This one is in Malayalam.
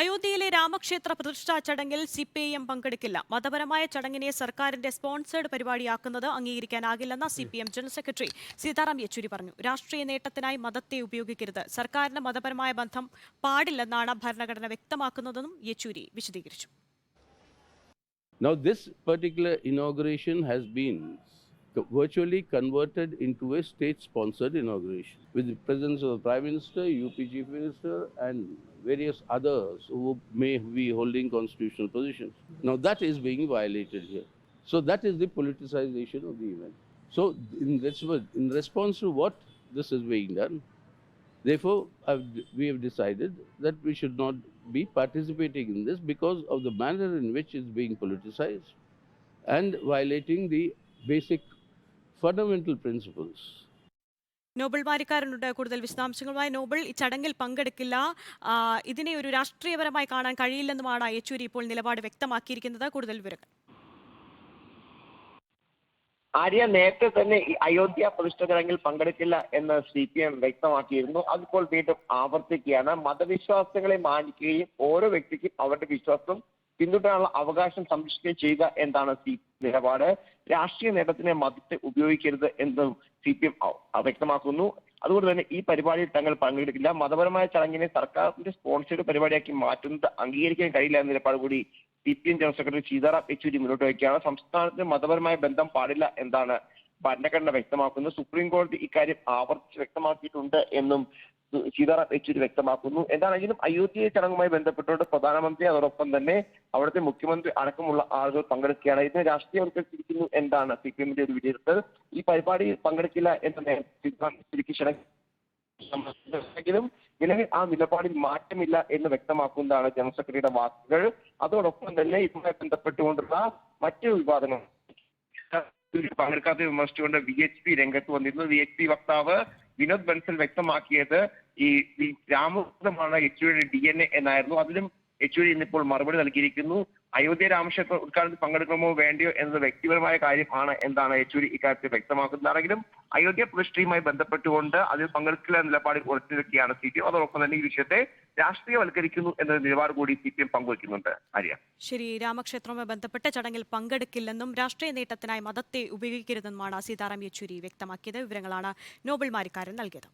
അയോധ്യയിലെ രാമക്ഷേത്ര പ്രതിഷ്ഠാ ചടങ്ങിൽ സി പി ഐ എം പങ്കെടുക്കില്ല. മതപരമായ ചടങ്ങിനെ സർക്കാരിന്റെ സ്പോൺസേഡ് പരിപാടിയാക്കുന്നത് അംഗീകരിക്കാനാകില്ലെന്ന് C P M general secretary Sitaram Yechury പറഞ്ഞു. രാഷ്ട്രീയ നേട്ടത്തിനായി മതത്തെ ഉപയോഗിക്കരുത്. സർക്കാരിന് മതപരമായ ബന്ധം പാടില്ലെന്നാണ് ഭരണഘടന വ്യക്തമാക്കുന്നതെന്നും യെച്ചൂരി വിശദീകരിച്ചു. Now, this particular inauguration has been virtually converted into a state sponsored inauguration with the presence of the Prime Minister, UP Chief Minister, and various others who may be holding constitutional positions. Now, that is being violated here. So, that is the politicization of the event. So, in, in response to what this is being done, Therefore, I've, we have decided that we should not be participating in this because of the manner in which it's being politicized and violating the basic fundamental principles Nobel മാരിക്കാരനുണ്ട് കൂടുതൽ വിശദാംശങ്ങളുമായി നോബൽ ഈ ചടങ്ങിൽ പങ്കെടുക്കില്ല. ഇതിനെ ഒരു രാഷ്ട്രീയപരമായി കാണാൻ കഴിയില്ലെന്നുമാണ് യെച്ചൂരി ഇപ്പോൾ നിലപാട് വ്യക്തമാക്കിയിരിക്കുന്നത്. കൂടുതൽ വിവരങ്ങൾ. ആര്യ നേരത്തെ തന്നെ ഈ അയോധ്യ പ്രതിഷ്ഠ ചടങ്ങിൽ പങ്കെടുക്കില്ല എന്ന് സി പി എം വ്യക്തമാക്കിയിരുന്നു. അതിപ്പോൾ വീണ്ടും ആവർത്തിക്കുകയാണ്. മതവിശ്വാസങ്ങളെ മാനിക്കുകയും ഓരോ വ്യക്തിക്കും അവരുടെ വിശ്വാസം പിന്തുടരാനുള്ള അവകാശം സംരക്ഷിക്കുകയും ചെയ്യുക എന്നാണ് സി നിലപാട്. രാഷ്ട്രീയ നേട്ടത്തിനെ മതത്തെ ഉപയോഗിക്കരുത് എന്നും സി പി എം വ്യക്തമാക്കുന്നു. അതുകൊണ്ട് തന്നെ ഈ പരിപാടിയിൽ തങ്ങൾ പങ്കെടുക്കില്ല. മതപരമായ ചടങ്ങിനെ സർക്കാരിന്റെ സ്പോൺസേഡ് പരിപാടിയാക്കി മാറ്റുന്നത് അംഗീകരിക്കാൻ കഴിയില്ല എന്ന നിലപാട് കൂടി C P M general secretary Sitaram Yechury മുന്നോട്ട് വയ്ക്കുകയാണ്. സംസ്ഥാനത്തിന് മതപരമായ ബന്ധം പാടില്ല എന്നാണ് ഭരണഘടന വ്യക്തമാക്കുന്നത്. സുപ്രീം കോടതി ഇക്കാര്യം ആവർത്തിച്ച് വ്യക്തമാക്കിയിട്ടുണ്ട് എന്നും സീതാറാം യെച്ചൂരി വ്യക്തമാക്കുന്നു. എന്താണെങ്കിലും അയോധ്യ ചടങ്ങുമായി ബന്ധപ്പെട്ടുകൊണ്ട് പ്രധാനമന്ത്രി അതോടൊപ്പം തന്നെ അവിടുത്തെ മുഖ്യമന്ത്രി അടക്കമുള്ള ആളുകൾ പങ്കെടുക്കുകയാണ്. ഇതിനെ രാഷ്ട്രീയവൽക്കരിച്ചിരിക്കുന്നു എന്താണ് സി പി എമ്മിന്റെ ഒരു വിലയിരുത്തൽ? ഈ പരിപാടിയിൽ പങ്കെടുക്കില്ല എന്ന് നേരത്തെ സീതാറാം യെച്ചൂരിക്ക് ക്ഷണം എങ്കിലും നിലവിൽ ആ നിലപാടിൽ മാറ്റമില്ല എന്ന് വ്യക്തമാക്കുന്നതാണ് ജനറൽ സെക്രട്ടറിയുടെ വാക്കുകൾ. അതോടൊപ്പം തന്നെ ഇതുമായി ബന്ധപ്പെട്ടുകൊണ്ടുള്ള മറ്റു വിവാദങ്ങൾ പങ്കെടുക്കാത്ത വിമർശിച്ചുകൊണ്ട് വി എച്ച് പി രംഗത്ത് വന്നിരുന്നു. വി എച്ച് പി വക്താവ് വിനോദ് ബൻസൽ വ്യക്തമാക്കിയത് ഈ രാമകൃതമാണ് എച്ച് യെച്ചൂരിയുടെ ഡി എൻ എ എന്നായിരുന്നു. അതിലും യെച്ചൂരി ഇന്നിപ്പോൾ മറുപടി നൽകിയിരിക്കുന്നു. അയോധ്യ രാമക്ഷേത്ര ഉദ്ഘാടനത്തിൽ പങ്കെടുക്കണമോ വേണ്ടയോ എന്നത് വ്യക്തിപരമായ കാര്യമാണ് എന്താണ് യെച്ചൂരി ഇക്കാര്യത്തിൽ വ്യക്തമാക്കുന്നതാണെങ്കിലും അയോധ്യ പ്രതിഷ്ഠയുമായി ബന്ധപ്പെട്ടുകൊണ്ട് അതിൽ പങ്കെടുക്കില്ല എന്ന നിലപാടിൽ സി പി അതോടൊപ്പം തന്നെ ഈ വിഷയത്തെ രാഷ്ട്രീയവൽക്കരിക്കുന്നു എന്ന നിലപാട് കൂടി സി പി എം പങ്കുവയ്ക്കുന്നുണ്ട് ആര്യ. ശരി രാമക്ഷേത്രവുമായി ബന്ധപ്പെട്ട ചടങ്ങിൽ പങ്കെടുക്കില്ലെന്നും രാഷ്ട്രീയ നേട്ടത്തിനായി മതത്തെ ഉപയോഗിക്കരുതെന്നുമാണ് സീതാറാം യെച്ചൂരി വ്യക്തമാക്കിയത്. വിവരങ്ങളാണ് നോബൽ മാരിക്കാരൻ നൽകിയത്.